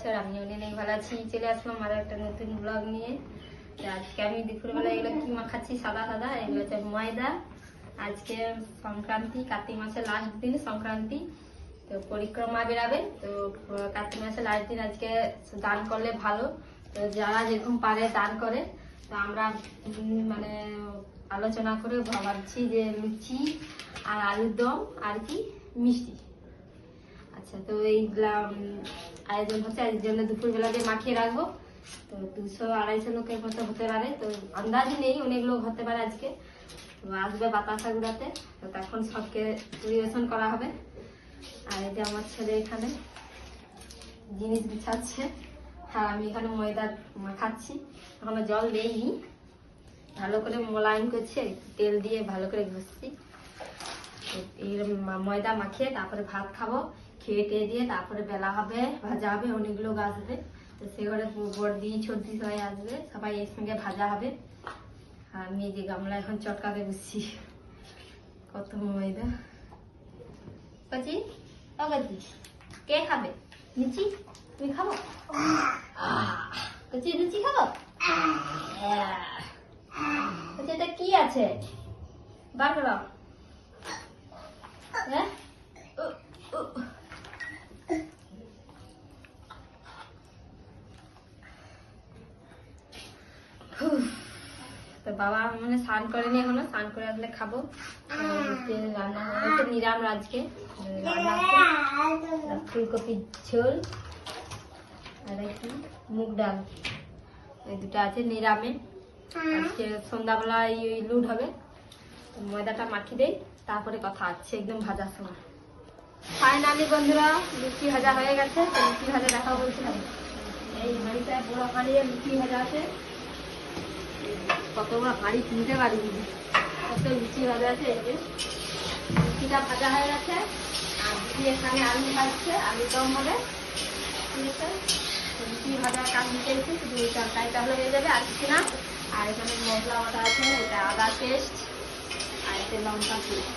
আছো আর আমিও অনেক ভালো আছি। চলে আসলাম আরও একটা নতুন ব্লগ নিয়ে। আজকে আমি দুপুরবেলা এগুলো কি মাখাচ্ছি সাদা সাদা, এগুলো হচ্ছে ময়দা। আজকে সংক্রান্তি, কার্তিক মাসের লাস্ট দিন সংক্রান্তি। তো পরিক্রমা বেরাবে তো কার্তিক মাসের লাস্ট দিন আজকে দান করলে ভালো। তো যারা যেরকম পারে দান করে। তো আমরা মানে আলোচনা করে ভাবছি যে লুচি আর আলুর দম আর কি মিষ্টি। আচ্ছা তো এইগুলা আয়োজন হচ্ছে এর জন্য দুপুরবেলা দিয়ে মাখিয়ে রাখব। তো দুশো আড়াইশো লোকের মতো হতে পারে। তো আন্দাজই নেই, অনেক লোক হতে পারে আজকে। তো আসবে বাতাসা গুড়াতে তো তখন সবকে পরিবেশন করা হবে। আর এই যে আমার ছেলে এখানে জিনিস বিছাচ্ছে। আর আমি এখানে ময়দা মাখাচ্ছি। এখনও জল দেইনি। ভালো করে মোলায়েম করছে তেল দিয়ে ভালো করে ঘষছি। ময়দা মাখিয়ে তারপরে ভাত খাব। খেয়ে টেয়ে দিয়ে তারপরে বেলা হবে, ভাজা হবে অনেক লোক আসবে তো সে ঘরে ব- বড়দি ছর্দি সবাই আসবে, সবাই একসঙ্গে ভাজা হবে। আর আমি যে গামলা এখন চটকাতে বসছি। কত ময়দা। কচি, ও কচি, কে খাবে? লুচি, তুমি খাব? কচি, লুচি খাব? এটা কি আছে? বার করো। হ্যাঁ? বাবা মানে স্নান করেনি এখনও, স্নান করে আসলে খাব। রান্না নিরাম আজকে। ফুলকপির ঝোল, আর একটু মুগ ডাল। এই দুটো আছে নিরামে। আজকে সন্ধ্যাবেলা এই ওই লুড হবে। ময়দাটা মাখিয়ে দেই, তারপরে কথা আছে একদম ভাজার সময়। ফাইনালি বন্ধুরা, লুচি ভাজা হয়ে গেছে লুচি ভাজা দেখা বলছিলাম। এই হাঁড়িটা বড় হাঁড়ি লুচি ভাজা আছে। কত বড় হাঁড়ি কিনতে পারি কত লুচি ভাজা আছে, এই যে। লুচিটা ভাজা হয়ে গেছে। আর দিদি এখানে আলু ভাজছে, আলু দম হবে। ঠিক আছে? লুচি ভাজা কাজ নিতে এসে শুধু এই তরকারিটা হয়ে যাবে, আর কিছু না। আর এখানে মশলা বাটা আছে, এটা আদা পেস্ট, আর এতে লঙ্কা পেস্ট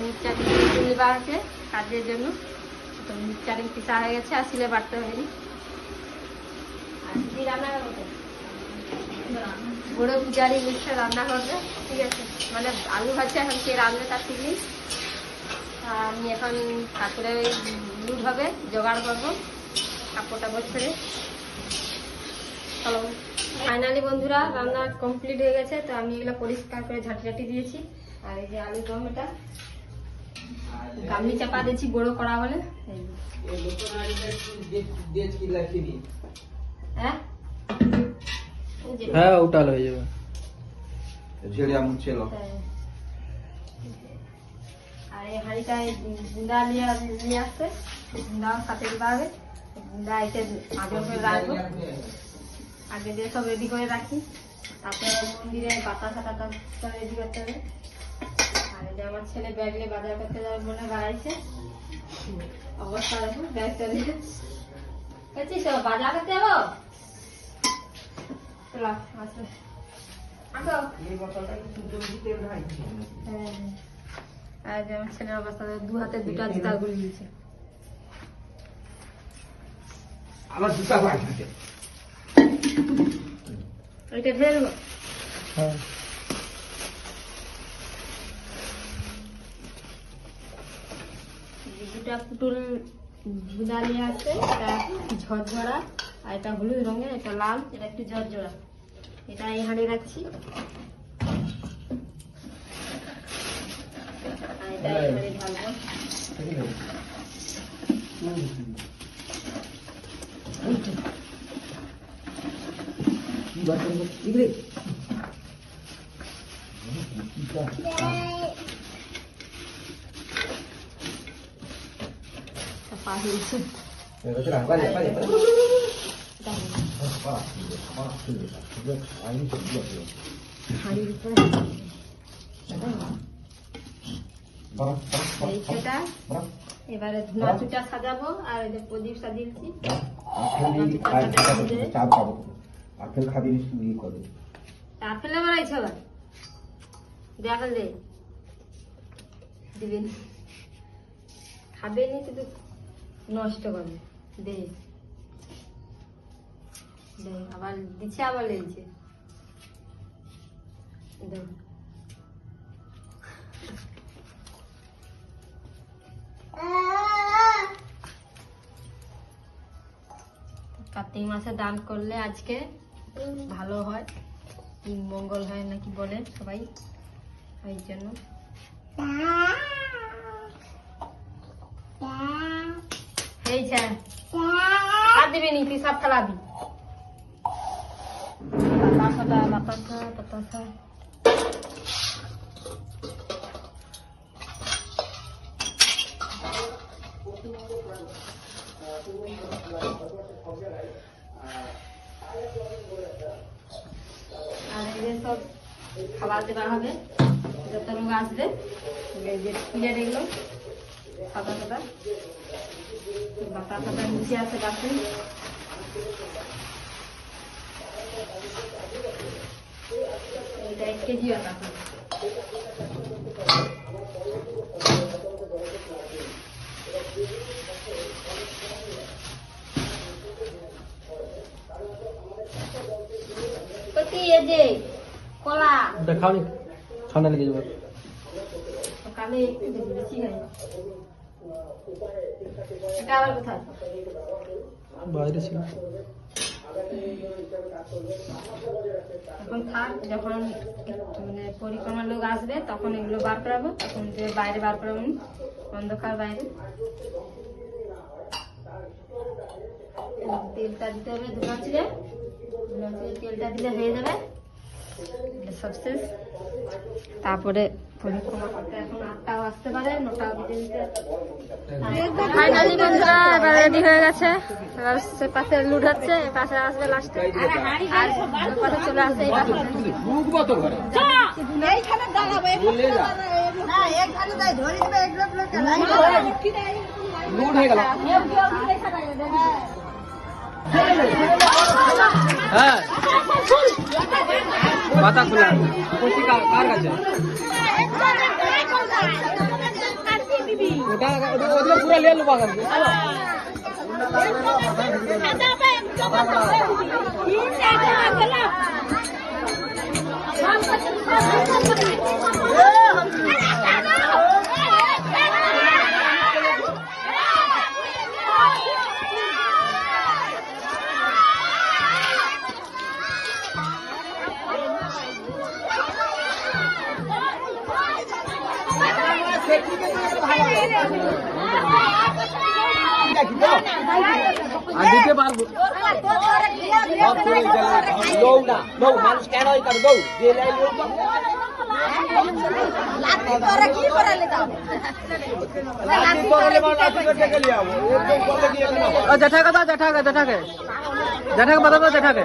মিক্সচার লিভার আছে কাজের জন্য। তো মিক্সচারিং পিসা হয়ে গেছে, আর সিলে বাটতে হয়নি। আর কি রান্না করবে? বড় পূজারি মিক্সচার রান্না করবে ঠিক আছে? মানে আলু ভাজছে এখন কে রান্না তার ঠিক নেই আমি এখন ঠাকুরে লুট হবে জোগাড় করব কাপড় টাপড় ছেড়ে চলো। ফাইনালি বন্ধুরা রান্না কমপ্লিট হয়ে গেছে তো আমি এগুলো পরিষ্কার করে ঝাঁটি ঝাঁটি দিয়েছি। আর এই যে আলু দম এটা গামলি চাপা দিয়েছি বড় করা বলে। হ্যাঁ। হ্যাঁ উঠাল হয়ে যাবে ঝেড়িয়া মুছেলো হ্যাঁ। আর এই হাঁড়িটায় গুঁড়া নিয়ে নিয়ে আসছে গুঁড়া সাথে দিতে হবে। গুঁড়া এসে আগে করে রাখব। আগে দিয়ে সব রেডি করে রাখি। তারপরে মন্দিরে রেডি করতে হবে। আর যে আমার ছেলে ব্যাগ নিয়ে বাজার করতে যাবে বলে বাড়াইছে। অবস্থা দেখো ব্যাগটা তো বাজার করতে যাব? চলো আসো আসো হ্যাঁ। আর যে ছেলের অবস্থা দু হাতে দুটা জুতা গুলি দিয়েছে। আমার জুতা বাইর ওইটা ঢেলে হ্যাঁ। দুটা নিয়ে ঝরঝরা। আর এটা হলুদ রঙের এটা লাল এটা একটু ঝরঝরা এটা এই হাঁড়ি রাখছি আর এটা এই হাঁড়ি ঢালবো চাপা হয়েছে এটা হলো। হাঁড়ির উপরে এই সেটা এবারে ধুনা চুটা সাজাবো আর এই যে প্রদীপ সাজিয়েছি আপেল খাবি ই করে আপেলে খাবে নি শুধু নষ্ট করবে। দে দে। আবার দিচ্ছে আবার লেগেছে। কার্তিক মাসে দান করলে আজকে ভালো হয় কি মঙ্গল হয় নাকি বলে সবাই ওই জন্য। এই দিবি নি তুই সব ফেলাবি বাতাসা বাতাসা বাতাসা আর এই সব খাবার দেওয়া হবে, যত লোক আসবে প্লেট এগুলো সাদা সাদা। বাতা সাদা নিচে আছে বাসন এটা এক কেজি এই কলা। ওটা খাওনি ঠান্ডা লেগে যাবে। সকালে বেশি বেশি খাই এটা আবার কোথায়? বাইরে ছিল। এখন থাক, যখন মানে পরিক্রমার লোক আসবে, তখন এগুলো বার করাবো। তখন যে বাইরে বার করাবো অন্ধকার বাইরে। তেলটা দিতে হবে দু মাছিরে দু মাছিরে তেলটা দিলে হয়ে যাবে। এটা সব শেষ তারপরে পরিক্রমা করতে এখন আটটাও আসতে পারে। নটাও ফাইনালি বন্ধুরা এবার রেডি হয়ে গেছে। এবার সে পাশে লুট হচ্ছে এ পাশে আসবে লাস্টে আর পাশে চলে আসে এই পাশে। হ্যাঁ। পাতা খোলা কোটি কার কাছে ওটা ওটা পুরো লিয়ে নেব আগে আর দিতে পারব ও জেঠাকে দাও জেঠাকে জেঠাকে জেঠাকে বাতা দাও জেঠাকে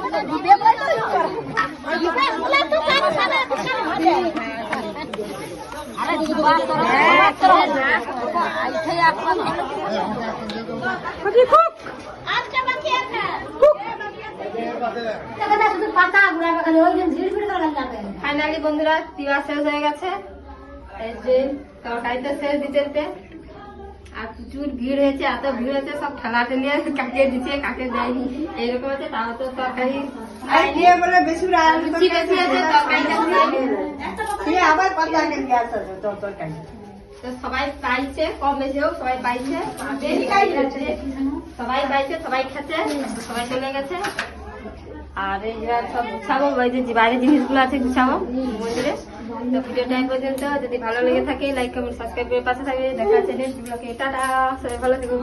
ফাইনালি বন্ধুরা তিওয়া শেষ হয়ে গেছে। এই যে তরকারিতে শেষ দিতে আর প্রচুর ভিড় হয়েছে এত ভিড় হয়েছে সব ঠেলা ঠেলিয়ে কাকে দিচ্ছে কাকে দেয়নি এইরকম আছে তাও তো তরকারি সবাই পাইছে কম বেশি হোক সবাই পাইছে। সবাই পাইছে সবাই খেতে সবাই চলে গেছে। আর এই সব গুছাবো ওই যে বাইরে জিনিসগুলো আছে গুছাবো মন্দিরে। তো ভিডিওটা এই পর্যন্ত। যদি ভালো লেগে থাকে লাইক কমেন্ট সাবস্ক্রাইব করে পাশে থাকবে। দেখা যাচ্ছে নেক্সট ব্লগে টাটা! সবাই ভালো থাকুন।